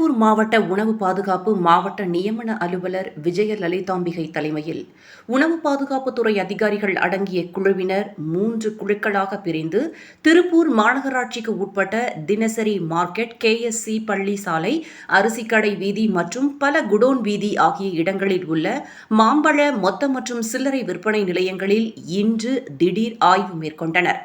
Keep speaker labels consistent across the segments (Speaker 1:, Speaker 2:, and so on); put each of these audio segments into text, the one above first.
Speaker 1: திருப்பூர் மாவட்ட உணவு பாதுகாப்பு மாவட்ட நியமன அலுவலர் விஜய லலிதாம்பிகை தலைமையில் உணவு பாதுகாப்புத்துறை அதிகாரிகள் அடங்கிய குழுவினர் மூன்று குழுக்களாக பிரிந்து திருப்பூர் மாநகராட்சிக்கு உட்பட்ட தினசரி மார்க்கெட் கேஎஸ்சி பள்ளி சாலை அரிசிக்கடை வீதி மற்றும் பல குடோன் வீதி ஆகிய இடங்களில் உள்ள மாம்பழ மொத்த மற்றும் சில்லறை விற்பனை நிலையங்களில் இன்று திடீர் ஆய்வு மேற்கொண்டனர்.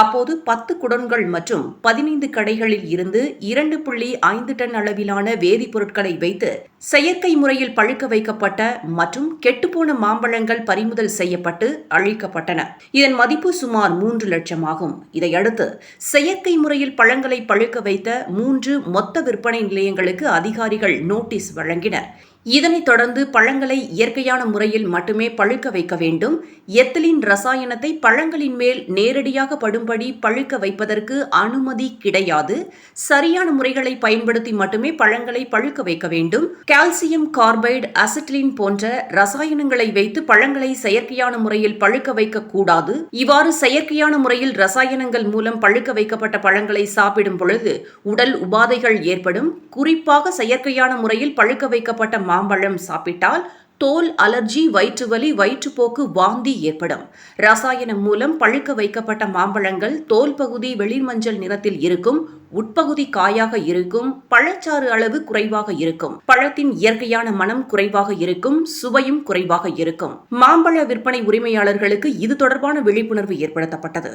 Speaker 1: அப்போது பத்து குடன்கள் மற்றும் பதினைந்து கடைகளில் இருந்து இரண்டு புள்ளி ஐந்து டன் அளவிலான வேதிப்பொருட்களை வைத்து செயற்கை முறையில் பழுக்க வைக்கப்பட்ட மற்றும் கெட்டுப்போன மாம்பழங்கள் பறிமுதல் செய்யப்பட்டு அழிக்கப்பட்டன. இதன் மதிப்பு சுமார் மூன்று லட்சம் ஆகும் இதையடுத்து செயற்கை முறையில் பழங்களை பழுக்க வைத்த மூன்று மொத்த விற்பனை நிலையங்களுக்கு அதிகாரிகள் நோட்டீஸ் வழங்கினர். இதனைத் தொடர்ந்து பழங்களை இயற்கையான முறையில் மட்டுமே பழுக்க வைக்க வேண்டும். எத்திலின் ரசாயனத்தை பழங்களின் மேல் நேரடியாக படும்படி பழுக்க வைப்பதற்கு அனுமதி கிடையாது. சரியான முறைகளை பயன்படுத்தி மட்டுமே பழங்களை பழுக்க வைக்க வேண்டும். கால்சியம் கார்பைடு அசிட்டிலின் போன்ற ரசாயனங்களை வைத்து பழங்களை செயற்கையான முறையில் பழுக்க வைக்க கூடாது. இவ்வாறு செயற்கையான முறையில் ரசாயனங்கள் மூலம் பழுக்க வைக்கப்பட்ட பழங்களை சாப்பிடும் பொழுது உடல் உபாதைகள் ஏற்படும். குறிப்பாக செயற்கையான முறையில் பழுக்க வைக்கப்பட்ட மாம்பழம் சாப்பிட்டால் தோல் அலர்ஜி வயிற்றுவலி வயிற்றுப்போக்கு வாந்தி ஏற்படும். ரசாயனம் மூலம் பழுக்க வைக்கப்பட்ட மாம்பழங்கள் தோல் பகுதி வெளிர்மஞ்சள் நிறத்தில் இருக்கும் உட்பகுதி காயாக இருக்கும் பழச்சாறு அளவு குறைவாக இருக்கும். பழத்தின் இயற்கையான மனம் குறைவாக இருக்கும் சுவையும் குறைவாக இருக்கும். மாம்பழ விற்பனை உரிமையாளர்களுக்கு இது தொடர்பான விழிப்புணர்வு ஏற்படுத்தப்பட்டது.